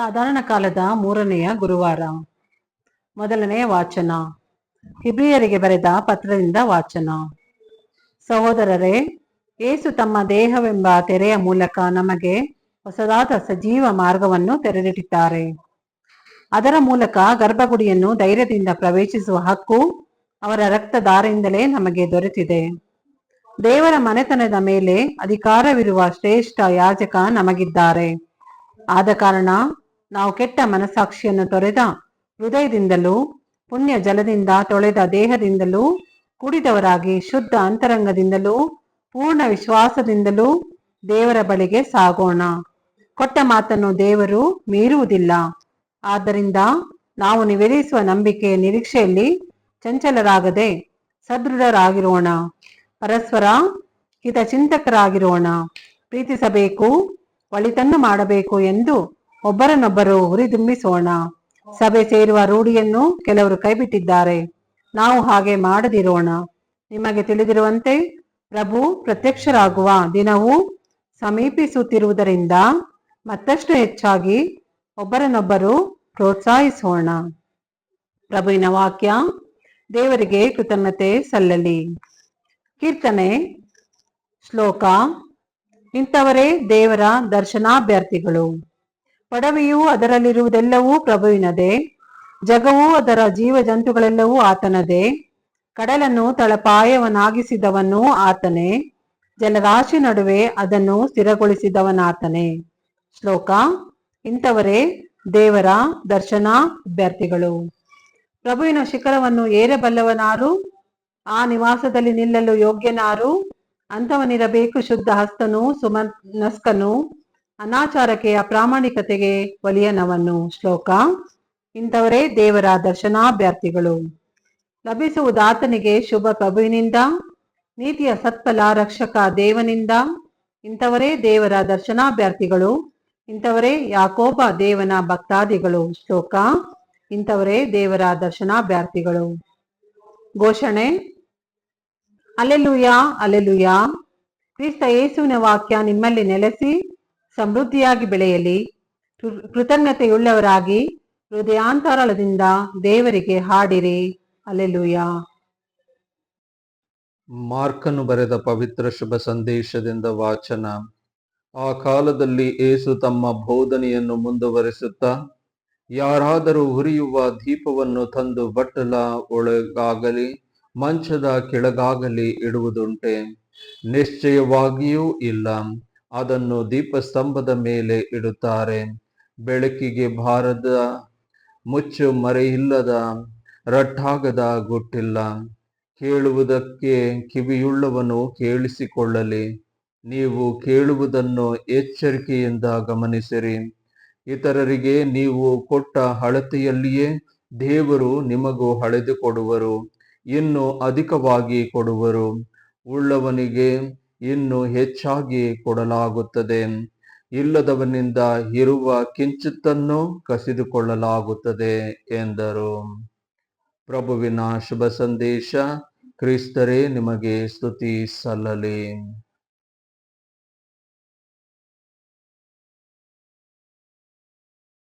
ಸಾಧಾರಣ ಕಾಲದ ಮೂರನೆಯ ಗುರುವಾರ. ಮೊದಲನೆಯ ವಾಚನ. ಹಿಬ್ರಿಯರಿಗೆ ಬರೆದ ಪತ್ರದಿಂದ ವಾಚನ. ಸಹೋದರರೇ, ಏಸು ತಮ್ಮ ದೇಹವೆಂಬ ತೆರೆಯ ಮೂಲಕ ನಮಗೆ ಹೊಸದಾದ ಸಜೀವ ಮಾರ್ಗವನ್ನು ತೆರೆದಿಟ್ಟಿದ್ದಾರೆ. ಅದರ ಮೂಲಕ ಗರ್ಭಗುಡಿಯನ್ನು ಧೈರ್ಯದಿಂದ ಪ್ರವೇಶಿಸುವ ಹಕ್ಕು ಅವರ ರಕ್ತಧಾರೆಯಿಂದಲೇ ನಮಗೆ ದೊರೆತಿದೆ. ದೇವರ ಮನೆತನದ ಮೇಲೆ ಅಧಿಕಾರವಿರುವ ಶ್ರೇಷ್ಠ ಯಾಜಕ ನಮಗಿದ್ದಾರೆ. ಆದ ಕಾರಣ ನಾವು ಕೆಟ್ಟ ಮನಸ್ಸಾಕ್ಷಿಯನ್ನು ತೊರೆದ ಹೃದಯದಿಂದಲೂ, ಪುಣ್ಯ ಜಲದಿಂದ ತೊಳೆದ ದೇಹದಿಂದಲೂ, ಕುಡಿದವರಾಗಿ ಶುದ್ಧ ಅಂತರಂಗದಿಂದಲೂ, ಪೂರ್ಣ ವಿಶ್ವಾಸದಿಂದಲೂ ದೇವರ ಬಳಿಗೆ ಸಾಗೋಣ. ಕೊಟ್ಟ ಮಾತನ್ನು ದೇವರು ಮೀರುವುದಿಲ್ಲ. ಆದ್ದರಿಂದ ನಾವು ನಿವೇದಿಸುವ ನಂಬಿಕೆ ನಿರೀಕ್ಷೆಯಲ್ಲಿ ಚಂಚಲರಾಗದೆ ಸದೃಢರಾಗಿರೋಣ. ಪರಸ್ಪರ ಹಿತಚಿಂತಕರಾಗಿರೋಣ. ಪ್ರೀತಿಸಬೇಕು, ಒಳಿತನ್ನು ಮಾಡಬೇಕು ಎಂದು ಒಬ್ಬರನ್ನೊಬ್ಬರು ಹುರಿದುಂಬಿಸೋಣ. ಸಭೆ ಸೇರುವ ರೂಢಿಯನ್ನು ಕೆಲವರು ಕೈಬಿಟ್ಟಿದ್ದಾರೆ. ನಾವು ಹಾಗೆ ಮಾಡದಿರೋಣ. ನಿಮಗೆ ತಿಳಿದಿರುವಂತೆ ಪ್ರಭು ಪ್ರತ್ಯಕ್ಷರಾಗುವ ದಿನವು ಸಮೀಪಿಸುತ್ತಿರುವುದರಿಂದ ಮತ್ತಷ್ಟು ಹೆಚ್ಚಾಗಿ ಒಬ್ಬರನ್ನೊಬ್ಬರು ಪ್ರೋತ್ಸಾಹಿಸೋಣ. ಪ್ರಭುವಿನ ವಾಕ್ಯ, ದೇವರಿಗೆ ಕೃತಜ್ಞತೆ ಸಲ್ಲಲಿ. ಕೀರ್ತನೆ, ಶ್ಲೋಕ, ಇಂಥವರೇ ದೇವರ ದರ್ಶನಾಭ್ಯರ್ಥಿಗಳು. ಪಡವೆಯೂ ಅದರಲ್ಲಿರುವುದೆಲ್ಲವೂ ಪ್ರಭುವಿನದೇ, ಜಗವೂ ಅದರ ಜೀವ ಜಂತುಗಳೆಲ್ಲವೂ ಆತನದೇ, ಕಡಲನ್ನು ತಳಪಾಯವನಾಗಿಸಿದವನು ಆತನೇ, ಜಲರಾಶಿ ನಡುವೆ ಅದನ್ನು ಸ್ಥಿರಗೊಳಿಸಿದವನಾತನೇ. ಶ್ಲೋಕ, ಇಂಥವರೇ ದೇವರ ದರ್ಶನ ಅಭ್ಯರ್ಥಿಗಳು. ಪ್ರಭುವಿನ ಶಿಖರವನ್ನು ಏರಬಲ್ಲವನಾರು, ಆ ನಿವಾಸದಲ್ಲಿ ನಿಲ್ಲಲು ಯೋಗ್ಯನಾರು, ಅಂಥವನಿರಬೇಕು ಶುದ್ಧ ಹಸ್ತನು ಸುಮನಸ್ಕನು ಅನಾಚಾರಕ್ಕೆ ಅಪ್ರಾಮಾಣಿಕತೆಗೆ ಒಲಿಯನವನು ಶ್ಲೋಕ. ಇಂಥವರೇ ದೇವರ ದರ್ಶನಾಭ್ಯರ್ಥಿಗಳು. ಲಭಿಸುವುದಾತನಿಗೆ ಶುಭ ಪ್ರಭುವಿನಿಂದ, ನೀತಿಯ ಸತ್ಫಲ ರಕ್ಷಕ ದೇವನಿಂದ, ಇಂಥವರೇ ದೇವರ ದರ್ಶನಾಭ್ಯರ್ಥಿಗಳು, ಇಂಥವರೇ ಯಾಕೋಬ ದೇವನ ಭಕ್ತಾದಿಗಳು, ಶ್ಲೋಕ. ಇಂಥವರೇ ದೇವರ ದರ್ಶನಾಭ್ಯರ್ಥಿಗಳು. ಘೋಷಣೆ, ಅಲೆಲುಯ ಅಲೆಲುಯ. ಕ್ರಿಸ್ತ ಯೇಸುವಿನ ವಾಕ್ಯ ನಿಮ್ಮಲ್ಲಿ ನೆಲೆಸಿ ಸಮೃದ್ಧಿಯಾಗಿ ಬೆಳೆಯಲಿ ಕೃತಜ್ಞತೆಯುಳ್ಳವರಾಗಿ ಹೃದಯಾಂತರಾಳದಿಂದ ದೇವರಿಗೆ ಹಾಡಿರಿ. ಅಲೆಲುಯ ಮಾರ್ಕನು ಬರೆದ ಪವಿತ್ರ ಶುಭ ಸಂದೇಶದಿಂದ ವಾಚನ. ಆ ಕಾಲದಲ್ಲಿ ಏಸು ತಮ್ಮ ಬೋಧನೆಯನ್ನು ಮುಂದುವರಿಸುತ್ತಾ, ಯಾರಾದರೂ ಹುರಿಯುವ ದೀಪವನ್ನು ತಂದು ಬಟ್ಟಲ ಒಳಗಾಗಲಿ, ಮಂಚದ ಕೆಳಗಾಗಲಿ ಇಡುವುದುಂಟೆ. ನಿಶ್ಚಯವಾಗಿಯೂ ಇಲ್ಲ. ಅದನ್ನು ದೀಪಸ್ತಂಭದ ಮೇಲೆ ಇಡುತ್ತಾರೆ. ಬೆಳಕಿಗೆ ಬಾರದ ಮುಚ್ಚು ಮರೆಯಿಲ್ಲದ ರಟ್ಟಾಗದ ಗುಟ್ಟಿಲ್ಲ ಕೇಳುವುದಕ್ಕೆ ಕಿವಿಯುಳ್ಳವನು ಕೇಳಿಸಿಕೊಳ್ಳಲಿ. ನೀವು ಕೇಳುವುದನ್ನು ಎಚ್ಚರಿಕೆಯಿಂದ ಗಮನಿಸಿರಿ. ಇತರರಿಗೆ ನೀವು ಕೊಟ್ಟ ಹಳತೆಯಲ್ಲಿಯೇ ದೇವರು ನಿಮಗೂ ಹಳೆದುಕೊಡುವರು ಇನ್ನು ಅಧಿಕವಾಗಿ ಕೊಡುವರು. ಉಳ್ಳವನಿಗೆ ಇನ್ನು ಹೆಚ್ಚಾಗಿ ಕೊಡಲಾಗುತ್ತದೆ. ಇಲ್ಲದವನಿಂದ ಇರುವ ಕಿಂಚಿತ್ತನ್ನು ಕಸಿದುಕೊಳ್ಳಲಾಗುತ್ತದೆ ಎಂದರು. ಪ್ರಭುವಿನ ಶುಭ ಸಂದೇಶ, ಕ್ರಿಸ್ತರೇ, ನಿಮಗೆ ಸ್ತುತಿ ಸಲ್ಲಲಿ.